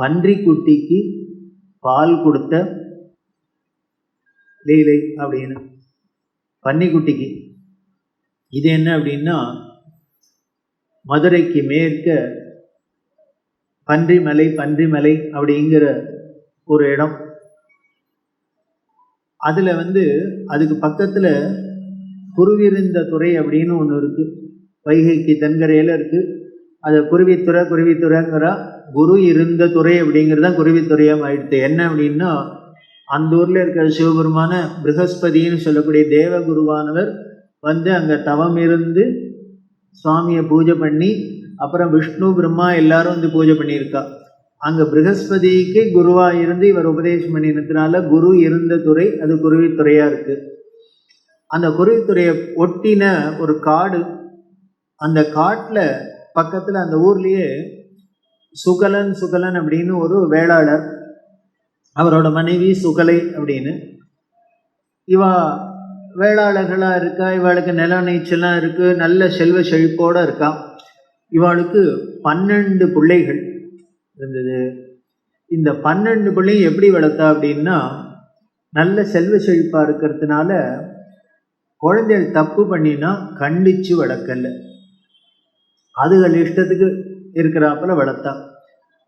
பன்றிக்குட்டிக்கு பால் கொடுத்த லீலை அப்படின்னு. பன்னிக்குட்டிக்கு. இது என்ன அப்படின்னா மதுரைக்கு மேற்க பன்றிமலை பன்றிமலை அப்படிங்கிற ஒரு இடம். அதில் வந்து அதுக்கு பக்கத்தில் குருவிருந்த துறை அப்படின்னு ஒன்று இருக்குது வைகைக்கு தென்கரையில் இருக்குது அதை குருவித்துறை குருவித்துறைங்கிறா குரு இருந்த துறை அப்படிங்கிறது தான் குருவித்துறையாக ஆயிடுது என்ன அப்படின்னா அந்த ஊரில் இருக்கிற சிவபெருமான ப்ரகஸ்பதின்னு சொல்லக்கூடிய தேவ குருவானவர் வந்து அங்கே தவம் இருந்து சுவாமியை பூஜை பண்ணி அப்புறம் விஷ்ணு பிரம்மா எல்லாரும் வந்து பூஜை பண்ணியிருக்கா. அங்கே ப்ரகஸ்பதிக்கு குருவாக இருந்து இவர் உபதேசம் பண்ணினதுனால குரு இருந்த துறை அது குருவித்துறையாக இருக்குது அந்த குருவித்துறையை ஒட்டின ஒரு காடு அந்த காட்டில் பக்கத்தில் அந்த ஊர்லேயே சுகலன் சுகலன் அப்படின்னு ஒரு வேளாளர். அவரோட மனைவி சுகலை அப்படின்னு. இவா வேளாளர்களாக இருக்கா? இவளுக்கு நில நீச்சலாம் இருக்குது நல்ல செல்வ செழிப்போடு இருக்கா? இவளுக்கு பன்னெண்டு பிள்ளைகள் இருந்தது. இந்த பன்னெண்டு பிள்ளையும் எப்படி வளர்த்தா அப்படின்னா நல்ல செல்வ செழிப்பாக இருக்கிறதுனால குழந்தைகள் தப்பு பண்ணினா கண்டித்து வளர்க்கல. அதுகள் இஷ்டத்துக்கு இருக்கிறாப்புல வளர்த்தா.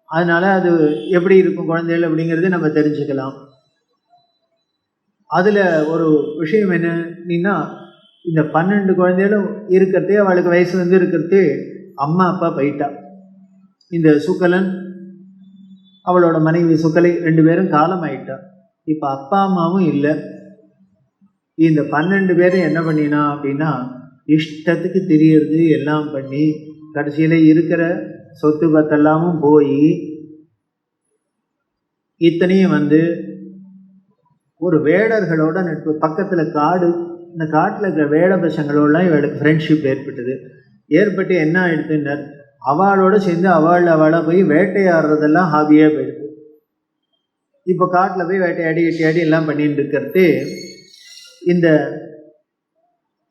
அதனால அது எப்படி இருக்கும் குழந்தைகள் அப்படிங்கிறது நம்ம தெரிஞ்சுக்கலாம். அதில் ஒரு விஷயம் என்னன்னா இந்த பன்னெண்டு குழந்தைகளும் இருக்கிறதே அவளுக்கு வயசு வந்து இருக்கிறது அம்மா அப்பா போயிட்டா. இந்த சுக்கலன் அவளோட மனைவி சுக்கலை ரெண்டு பேரும் காலம் ஆயிட்டா. இப்போ அப்பா அம்மாவும் இல்லை. இந்த பன்னெண்டு பேரும் என்ன பண்ணினா அப்படின்னா இஷ்டத்துக்கு தெரியறது எல்லாம் பண்ணி கடைசியில் இருக்கிற சொத்து பத்தெல்லாமும் போய் இத்தனையும் வந்து ஒரு வேடர்களோட நட்பு பக்கத்தில் காடு இந்த காட்டில் இருக்கிற வேட பசங்களோடலாம் இவளுக்கு ஃப்ரெண்ட்ஷிப் ஏற்பட்டது. ஏற்பட்டு என்ன ஆயிடுத்துன்னார் அவளோட சேர்ந்து அவள் அவளை போய் வேட்டையாடுறதெல்லாம் ஹாபியாக போயிடுது. இப்போ காட்டில் போய் வேட்டையாடி வெட்டியாடி எல்லாம் பண்ணிட்டு இருக்கிறது இந்த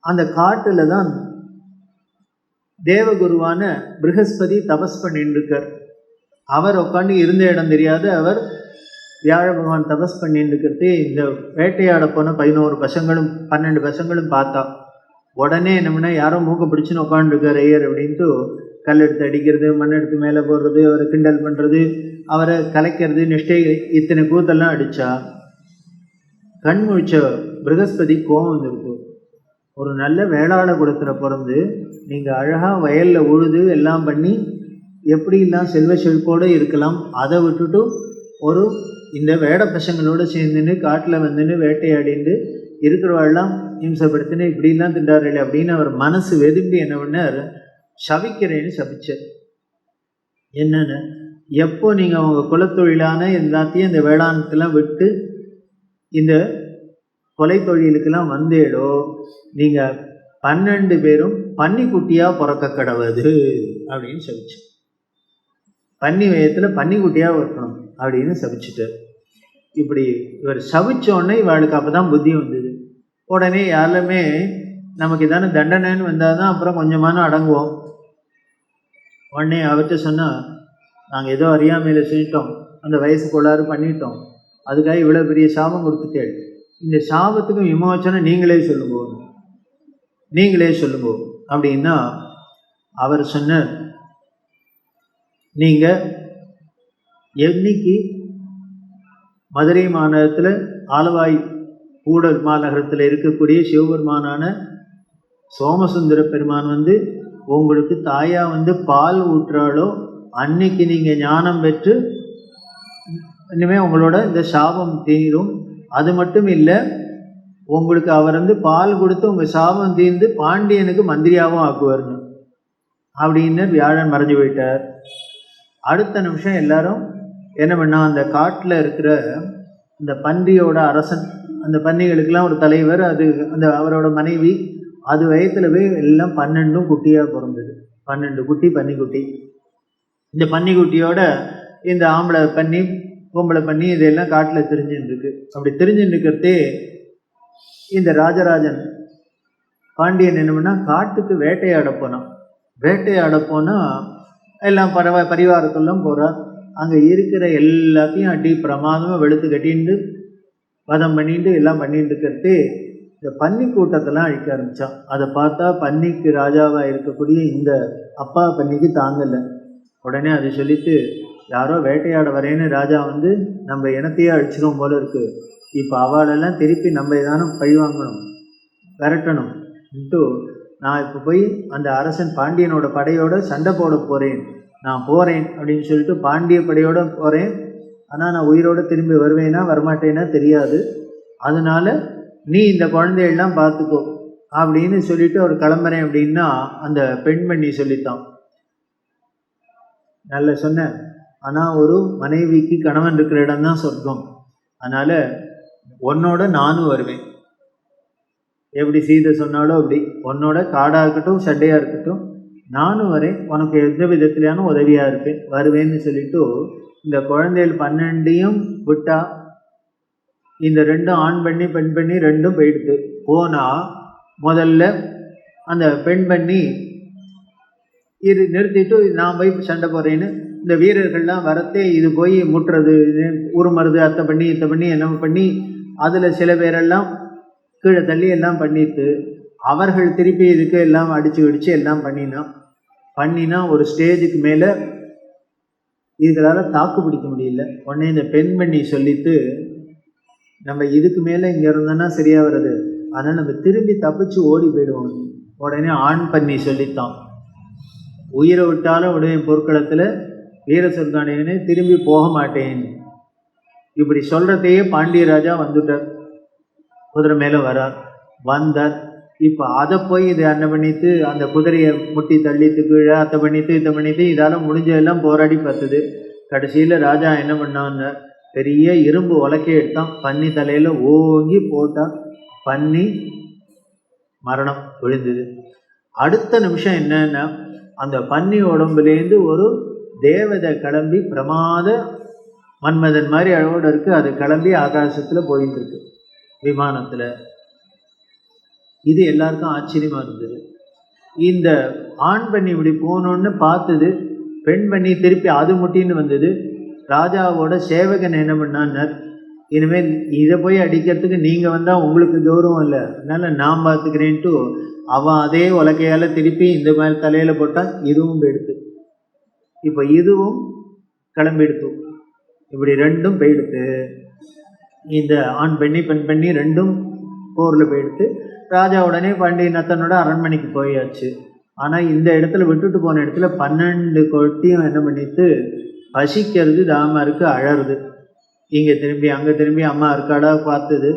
அந்த காட்டில் தான் தேவகுருவான பிருகஸ்பதி தபஸ் பண்ணிட்டு இருக்கார் அவர் உட்காந்து இருந்த இடம் தெரியாது அவர் வியாழ பகவான் தபஸ் பண்ணிட்டு இருக்கிறது இந்த வேட்டையாட போன பதினோரு பசங்களும் பன்னெண்டு பசங்களும் பார்த்தா. உடனே என்னமுன்னா யாரோ மூக்க பிடிச்சுன்னு உட்காந்துருக்கார் ஐயர் அப்படின்ட்டு கல் எடுத்து அடிக்கிறது மண் எடுத்து மேலே போடுறது அவரை கிண்டல் பண்ணுறது அவரை கலைக்கிறது நிஷ்டை இத்தனை கூத்தெல்லாம் அடித்தா கண் முழிச்ச பிருகஸ்பதி கோபம் வந்துருக்கு ஒரு நல்ல வேளாண் குடத்தில் பிறந்து நீங்கள் அழகாக வயலில் உழுது எல்லாம் பண்ணி எப்படிலாம் செல்வ செழிப்போடு இருக்கலாம் அதை விட்டுட்டு ஒரு இந்த வேட பசங்களோட சேர்ந்துன்னு காட்டில் வந்துன்னு வேட்டையாடிண்டு இருக்கிறவாள்லாம் இம்சப்படுத்தினு இப்படிலாம் திண்டார்கள் அப்படின்னு அவர் மனசு வெதும்பி என்ன பண்ணார்? சபிக்கிறேன்னு சபிச்சார். என்னென்னு? எப்போ நீங்கள் அவங்க குலத்தொழிலான எல்லாத்தையும் இந்த வேளாணத்தெல்லாம் விட்டு இந்த கொலை தொழிலுக்கெல்லாம் வந்தேடோ நீங்கள் பன்னெண்டு பேரும் பன்னிக்குட்டியாக பிறக்க கடவுது அப்படின்னு சபிச்சு. பன்னி வயத்தில் பன்னிக்குட்டியாக இருக்கணும் அப்படின்னு சபிச்சுட்டார் இப்படி இவர் சபிச்சோடனே இவளுக்கு அப்போ தான் புத்தி வந்தது. உடனே யாருமே நமக்கு இதான தண்டனைன்னு வந்தால் தான் அப்புறம் கொஞ்சமான அடங்குவோம். உடனே அவர்கிட்ட சொன்னால் நாங்கள் ஏதோ அறியாமையில் செஞ்சிட்டோம் அந்த வயசு கோளாறு பண்ணிட்டோம். அதுக்காக இவ்வளோ பெரிய சாபம் கொடுத்துட்டேன். இந்த சாபத்துக்கும் விமோச்சனை நீங்களே சொல்லும்போது நீங்களே சொல்லுங்க. அப்படின்னா அவர் சொன்னார் நீங்கள் என்னைக்கு மதுரை மாநகரத்தில் ஆலவாய் கூடல் மாநகரத்தில் இருக்கக்கூடிய சிவபெருமானான சோமசுந்தர பெருமான் வந்து உங்களுக்கு தாயா வந்து பால் ஊட்டுறாளோ அன்னைக்கு நீங்கள் ஞானம் பெற்று இனிமேல் உங்களோட இந்த சாபம் தீரும். அது மட்டும் இல்லை உங்களுக்கு அவர் வந்து பால் கொடுத்து உங்கள் சாபம் தீர்ந்து பாண்டியனுக்கு மந்திரியாகவும் ஆக்குவார்னு. அப்படின்னு வியாழன் மறைஞ்சு போயிட்டார். அடுத்த நிமிஷம் எல்லாரும் என்ன பண்ணா அந்த காட்டில் இருக்கிற அந்த பன்றியோட அரசன் அந்த பன்னிகளுக்கெல்லாம் ஒரு தலைவர் அது அந்த அவரோட மனைவி அது வயத்தில் போய் எல்லாம் பன்னெண்டும் குட்டியாக பிறந்தது. பன்னெண்டு குட்டி பன்னிக்குட்டி. இந்த பன்னிக்குட்டியோட இந்த ஆம்பளை பன்னி பொம்பளை பண்ணி இதெல்லாம் காட்டில் தெரிஞ்சுன்னு இருக்கு அப்படி தெரிஞ்சுன்னு இருக்கிறதே இந்த ராஜராஜன் பாண்டியன் என்னமுன்னா காட்டுக்கு வேட்டையாட போனான். வேட்டையாட போனால் எல்லாம் பரவ பரிவாரத்தெல்லாம் போகிறான் அங்கே இருக்கிற எல்லாத்தையும் அடி பிரமாதமாக வெளுத்து கட்டிட்டு வதம் பண்ணிட்டு எல்லாம் பண்ணிட்டு இருக்கிறது இந்த பன்னி கூட்டத்தெல்லாம் அழிக்க ஆரம்பித்தான் அதை பார்த்தா பன்னிக்கு ராஜாவாக இருக்கக்கூடிய இந்த அப்பா பன்னிக்கு தாங்கலை. உடனே அதை சொல்லிட்டு யாரோ வேட்டையாட வரேன்னு ராஜா வந்து நம்ம இனத்தையே அழிச்சிடும் போல இருக்கு. இப்போ அவளெல்லாம் திருப்பி நம்ம ஏதானும் பழி வாங்கணும் விரட்டணும். நான் இப்போ போய் அந்த அரசன் பாண்டியனோட படையோட சண்டை போட போகிறேன் நான் போகிறேன் அப்படின்னு சொல்லிட்டு பாண்டிய படையோட போகிறேன் ஆனால் நான் உயிரோடு திரும்பி வருவேனா வரமாட்டேனா தெரியாது. அதனால் நீ இந்த குழந்தையெல்லாம் பார்த்துக்கோ அப்படின்னு சொல்லிட்டு அவர் கிளம்புறேன் அப்படின்னா அந்த பெண்மணி சொல்லித்தான். நல்ல சொன்னேன் ஆனால் ஒரு மனைவிக்கு கணவன் இருக்கிற இடம் தான் சொர்க்கம். அதனால் உன்னோட நானும் வருவேன். எப்படி சீதை சொன்னாலோ அப்படி. உன்னோட காடாக இருக்கட்டும் சண்டையாக இருக்கட்டும் நானும் வரேன். உனக்கு எந்த விதத்துலையான உதவியாக இருப்பேன். வருவேன்னு சொல்லிட்டு இந்த குழந்தைகள் பன்னெண்டையும் விட்டா இந்த ரெண்டும் ஆண் பண்ணி பெண் பண்ணி ரெண்டும் போயிடுது. போனால் முதல்ல அந்த பெண் பண்ணி இது நிறுத்திட்டு நான் போய் சண்டை போகிறேன்னு இந்த வீரர்கள்லாம் வரத்தே இது போய் முட்டுறது இது உருமருது அத்தை பண்ணி இத்தை பண்ணி என்ன பண்ணி அதில் சில பேரெல்லாம் கீழே தள்ளி எல்லாம் பண்ணிட்டு அவர்கள் திருப்பி இதுக்கு எல்லாம் அடித்து அடித்து எல்லாம் பண்ணினான் பண்ணினா ஒரு ஸ்டேஜுக்கு மேலே இதுகளால் தாக்கு பிடிக்க முடியல. உடனே இந்த பெண்மணி சொல்லிட்டு நம்ம இதுக்கு மேலே இங்கே இருந்தோன்னா சரியாக வருது. அதனால் நம்ம திரும்பி தப்பிச்சு ஓடி போயிடுவோம். உடனே ஆண் பண்ணி சொல்லித்தான். உயிரை விட்டாலும் உடனே பொற்களத்தில் வீர திரும்பி போக மாட்டேன். இப்படி சொல்கிறதையே பாண்டியராஜா வந்துட்டார். குதிரை மேலே வரார். வந்தார். இப்போ அதை போய் இதை என்ன பண்ணிட்டு அந்த குதிரையை முட்டி தள்ளிட்டு கீழே அதை பண்ணிட்டு இதை பண்ணிட்டு இதால் முடிஞ்சதெல்லாம் போராடி பார்த்தது. கடைசியில் ராஜா என்ன பண்ணான்னு பெரிய இரும்பு உலக்கை எடுத்தான். பன்னி தலையில் ஓங்கி போட்டான் பன்னி மரணம் விழுந்தது அடுத்த நிமிஷம் என்னன்னா அந்த பன்னி உடம்புலேருந்து ஒரு தேவதை கிளம்பி பிரமாத மன்மதன் மாதிரி அழகோடு இருக்குது அது கிளம்பி ஆகாசத்தில் போயிட்டு இருக்கு விமானத்தில். இது எல்லாருக்கும் ஆச்சரியமாக இருந்தது. இந்த ஆண் பண்ணி இப்படி போகணுன்னு பார்த்தது பெண் பண்ணி திருப்பி அது முட்டின்னு வந்தது. ராஜாவோட சேவகன் என்ன பண்ணான்னார் இனிமேல் இதை போய் அடிக்கிறதுக்கு நீங்கள் வந்தால் உங்களுக்கு கௌரவம் இல்லை. அதனால் நான் பார்த்துக்கிறேன்ட்டு அவன் அதே உலகையால் திருப்பி இந்த மாதிரி தலையில் போட்டால் இதுவும் போயிடுத்து இப்போ இதுவும் கிளம்பிடுத்து இப்படி ரெண்டும் போயிடுத்து. இந்த ஆண் பெண்ணி பெண் பெண்ணி ரெண்டும் போரில் போயிடுத்து. ராஜா உடனே பாண்டியநத்தனோட அரண்மனைக்கு போயாச்சு. ஆனால் இந்த இடத்துல விட்டுட்டு போன இடத்துல பன்னெண்டு கொட்டியும் என்ன பண்ணிட்டு பசிக்கிறது தாமருக்கு அழறுது. இங்கே திரும்பி அங்கே திரும்பி அம்மா இருக்காடா பார்த்தது.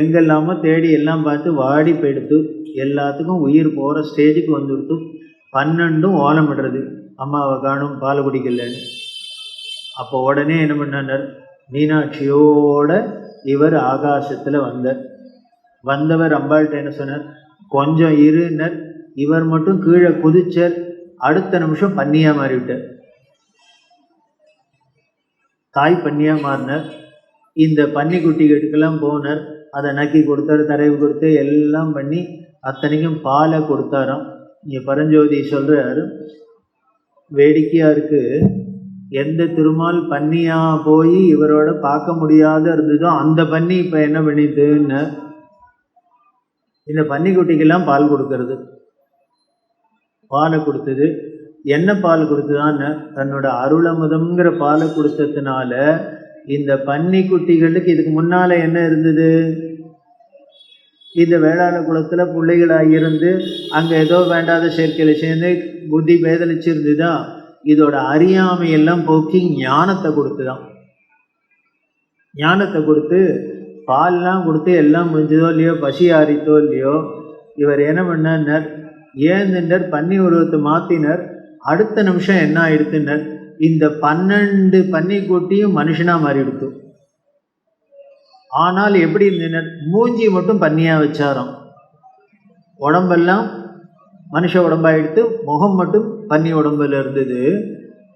எங்கெல்லாமோ தேடி எல்லாம் பார்த்து வாடி போயிடுத்து. எல்லாத்துக்கும் உயிர் போகிற ஸ்டேஜுக்கு வந்துடுத்து. பன்னெண்டும் ஓலமிடுறது அம்மாவை காணும் பால் குடிக்கலன்னு. அப்போ உடனே என்ன பண்ணார்? மீனாட்சியோட இவர் ஆகாசத்தில் வந்தார். வந்தவர் அம்பாள்கிட்ட என்ன சொன்னார்? கொஞ்சம் இருனர் இவர் மட்டும் கீழே குதிச்சார். அடுத்த நிமிஷம் பன்னியா மாறிவிட்டார். தாய் பன்னியா மாறினார். இந்த பன்னிக்குட்டிகளுக்கெல்லாம் போனார். அதை நக்கி கொடுத்தாரு தரைவு கொடுத்து எல்லாம் பண்ணி அத்தனைக்கும் பாலை கொடுத்தாராம். இங்கே பரஞ்சோதி சொல்கிறார் வேடிக்கையாக இருக்குது எந்த திருமால் பன்னியாக போய் இவரோட பார்க்க முடியாத இருந்ததோ அந்த பன்னி இப்போ என்ன பண்ணிதுன்னு. இந்த பன்னிக்குட்டிக்கெல்லாம் பால் கொடுக்கறது. பாலை கொடுத்தது. என்ன பால் கொடுத்ததான்னு தன்னோட அருளமுதம்ங்கிற பாலை கொடுத்ததுனால இந்த பன்னிக்குட்டிகளுக்கு இதுக்கு முன்னால் என்ன இருந்தது? இந்த வேளாண் குளத்தில் பிள்ளைகளாக இருந்து அங்கே ஏதோ வேண்டாத சேர்க்கையில் சேர்ந்து புத்தி பேதலிச்சு தான் இதோட அறியாமையெல்லாம் போக்கி ஞானத்தை கொடுத்து தான் ஞானத்தை கொடுத்து பால்லாம் கொடுத்து எல்லாம் முடிஞ்சதோ இல்லையோ பசி ஆறித்தோ இல்லையோ இவர் என்ன பண்ணார் ஏந்தினர் பன்னி உருவத்தை மாற்றினர் அடுத்த நிமிஷம் என்ன ஆயிடுத்துனர் இந்த பன்னெண்டு பன்னி கூட்டியும் மனுஷனாக மாறிடுத்து. ஆனால் எப்படி இருந்தனர் மூஞ்சி மட்டும் பன்னியாக வச்சாராம். உடம்பெல்லாம் மனுஷ உடம்பாயிடுத்து முகம் மட்டும் பன்னி உடம்புல இருந்தது.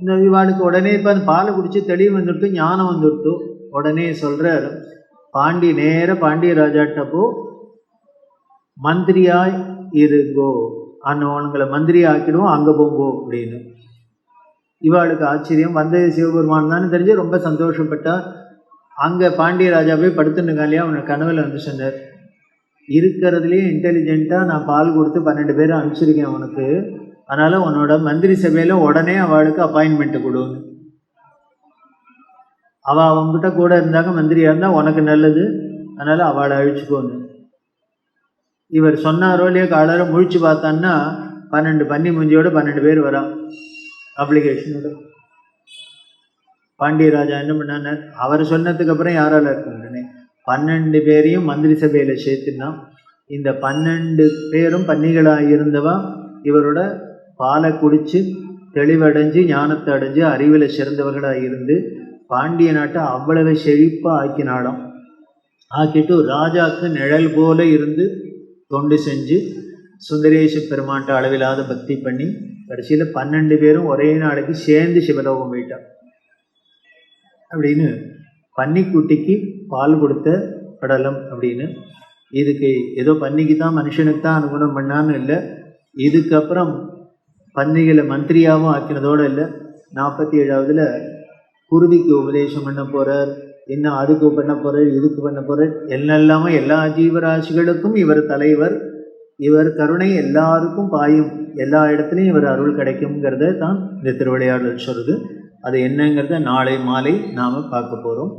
இந்த இவாளுக்கு உடனே இப்போ அந்த பாலை குடித்து தெளிவு வந்துடுத்து ஞானம் வந்துடுத்து உடனே சொல்கிறார் பாண்டி நேர பாண்டிய ராஜாட்டப்போ மந்திரியாய் இருங்கோ. அண்ணவனுங்களை மந்திரி ஆக்கிடுவோம் அங்கே போங்கோ அப்படின்னு. இவாளுக்கு ஆச்சரியம். வந்தது சிவபெருமான் தான் தெரிஞ்சு ரொம்ப சந்தோஷப்பட்டார். அங்கே பாண்டிய ராஜா போய் படுத்துட்டு அவனை கனவில் வந்து சொன்னார் இருக்கிறதுலேயே இன்டெலிஜென்ட்டாக நான் பால் கொடுத்து பன்னெண்டு பேரை அனுப்பிச்சிருக்கேன் அவனுக்கு. அதனால் உன்னோட மந்திரி சபையில் உடனே அவளுக்கு அப்பாயின்மெண்ட்டு கொடுன்னு. அவள் அவங்ககிட்ட கூட இருந்தாங்க மந்திரியாக இருந்தால் உனக்கு நல்லது. அதனால் அவளை அழிச்சுக்கோன்னு. இவர் சொன்னாரோ இல்லையோ காலரை முழிச்சு பார்த்தான்னா பன்னெண்டு பன்னி முஞ்சியோட பன்னெண்டு பேர் வரான். அப்ளிகேஷனோட பாண்டிய ராஜா என்ன பண்ணார் அவர் சொன்னதுக்கு அப்புறம் யாரால இருக்க உடனே பன்னெண்டு பேரையும் மந்திரி சபையில் சேர்த்துனா இந்த பன்னெண்டு பேரும் பன்னிகளாக இருந்தவா இவரோட பாலை குடித்து தெளிவடைஞ்சு ஞானத்தை அடைஞ்சு அறிவில் சிறந்தவர்களாக இருந்து பாண்டிய நாட்டை அவ்வளவு செழிப்பாக ஆக்கினாலும் ஆக்கிட்டு ராஜாக்கு நிழல் போல இருந்து தொண்டு செஞ்சு சுந்தரேச பெருமான்ட்ட அளவில்லாத பக்தி பண்ணி கடைசியில் பன்னெண்டு பேரும் ஒரே நாளைக்கு சேர்ந்து சிவலோகம் போயிட்டான் அப்படின்னு பன்னிக்குட்டிக்கு பால் கொடுத்த படலம் அப்படின்னு. இதுக்கு ஏதோ பன்னிக்கு தான் மனுஷனுக்கு தான் அனுகுணம் பண்ணான்னு இல்லை. இதுக்கப்புறம் பன்னிகளை மந்திரியாகவும் ஆக்கினதோடு இல்லை. நாற்பத்தி ஏழாவதுல குருதிக்கு உபதேசம் பண்ண போகிறார் என்ன அதுக்கு பண்ண போகிறார் இதுக்கு பண்ண போகிறார் என்னெல்லாமோ எல்லா ஜீவராசிகளுக்கும் இவர் தலைவர். இவர் கருணை எல்லாருக்கும் பாயும். எல்லா இடத்துலையும் இவர் அருள் கிடைக்குங்கிறத தான் இந்த திருவிளையாடல் சொல்லுது. அது என்னங்கிறத நாளை மாலை நாம் பார்க்க போகிறோம்